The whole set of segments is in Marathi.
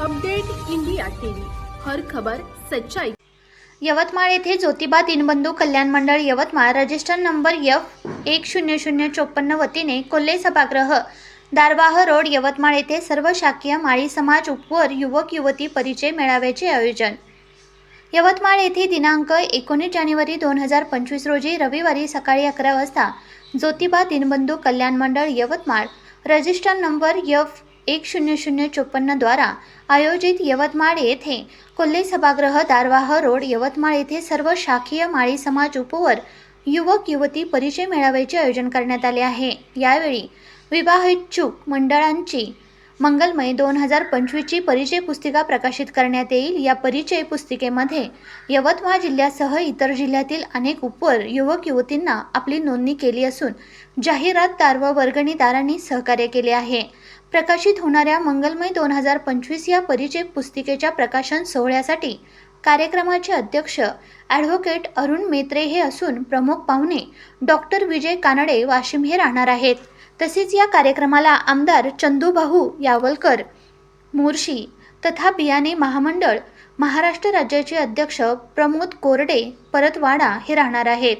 Update India TV. हर खबर सच्चाई. यवतमाळ येथे ज्योतिबा दिनबंधू कल्याण मंडळ यवतमाळ रजिस्टर नंबर यफ एक शून्य शून्य चोपन्न वतीने कोल्हे सभागृह दारवाह रोड यवतमाळ येथे सर्व शाकीय माळी समाज उपवर युवक युवती परिचय मेळाव्याचे आयोजन. यवतमाळ येथे दिनांक एकोणीस जानेवारी दोन हजार पंचवीस रोजी रविवारी सकाळी अकरा वाजता ज्योतिबा दिनबंधू कल्याण मंडळ यवतमाळ रजिस्टर नंबर यफ एक शून्य शून्य चोपन्नद्वारा आयोजित यवतमाळ येथे कोल्हे सभागृह दारवाह रोड यवतमाळ येथे सर्व शाखीय माळी समाज उपवर युवक युवती परिचय मेळाव्याचे आयोजन करण्यात आले आहे. यावेळी विवाहिच्छुक मंडळांची मंगलमय दोन हजार पंचवीसची परिचय पुस्तिका प्रकाशित करण्यात येईल. या परिचय पुस्तिकेमध्ये यवतमाळ जिल्ह्यासह इतर जिल्ह्यातील अनेक उपवर युवक युवतींना आपली नोंदणी केली असून जाहिरातदार व वर्गणीदारांनी सहकार्य केले आहे. प्रकाशित होणाऱ्या मंगलमय दोन हजार पंचवीस या परिचय पुस्तिकेच्या प्रकाशन सोहळ्यासाठी कार्यक्रमाचे अध्यक्ष ॲडव्होकेट अरुण मेत्रे हे असून प्रमुख पाहुणे डॉक्टर विजय कानडे वाशिम हे राहणार आहेत. तसेच या कार्यक्रमाला आमदार चंदूभाऊ यावलकर मोर्शी तथा बियाणे महामंडळ महाराष्ट्र राज्याचे अध्यक्ष प्रमोद कोरडे परतवाडा हे राहणार आहेत.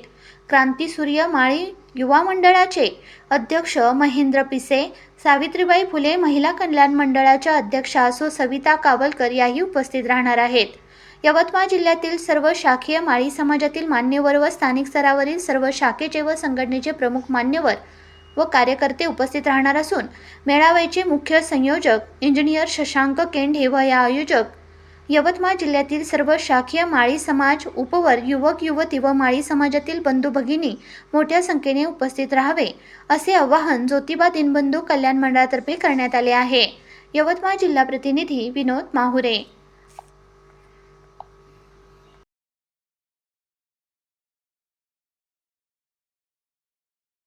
क्रांती सूर्य माळी युवा मंडळाचे अध्यक्ष महेंद्र पिसे सावित्रीबाई फुले महिला कल्याण मंडळाच्या अध्यक्षा सो सविता कावलकर याही उपस्थित राहणार आहेत. यवतमाळ जिल्ह्यातील सर्व शाखीय माळी समाजातील मान्यवर व स्थानिक स्तरावरील सर्व शाखेचे व संघटनेचे प्रमुख मान्यवर व कार्यकर्ते उपस्थित राहणार असून मेळाव्याचे मुख्य संयोजक इंजिनियर शशांक केंढे व या आयोजक यवतमाळ जिल्ह्यातील सर्व शाखीय माळी समाज उपवर युवक युवती व माळी समाजातील बंधू भगिनी मोठ्या संख्येने उपस्थित राहावे असे आवाहन ज्योतिबा दिनबंधू कल्याण मंडळातर्फे करण्यात आले आहे. यवतमाळ जिल्हा प्रतिनिधी विनोद माहुरे.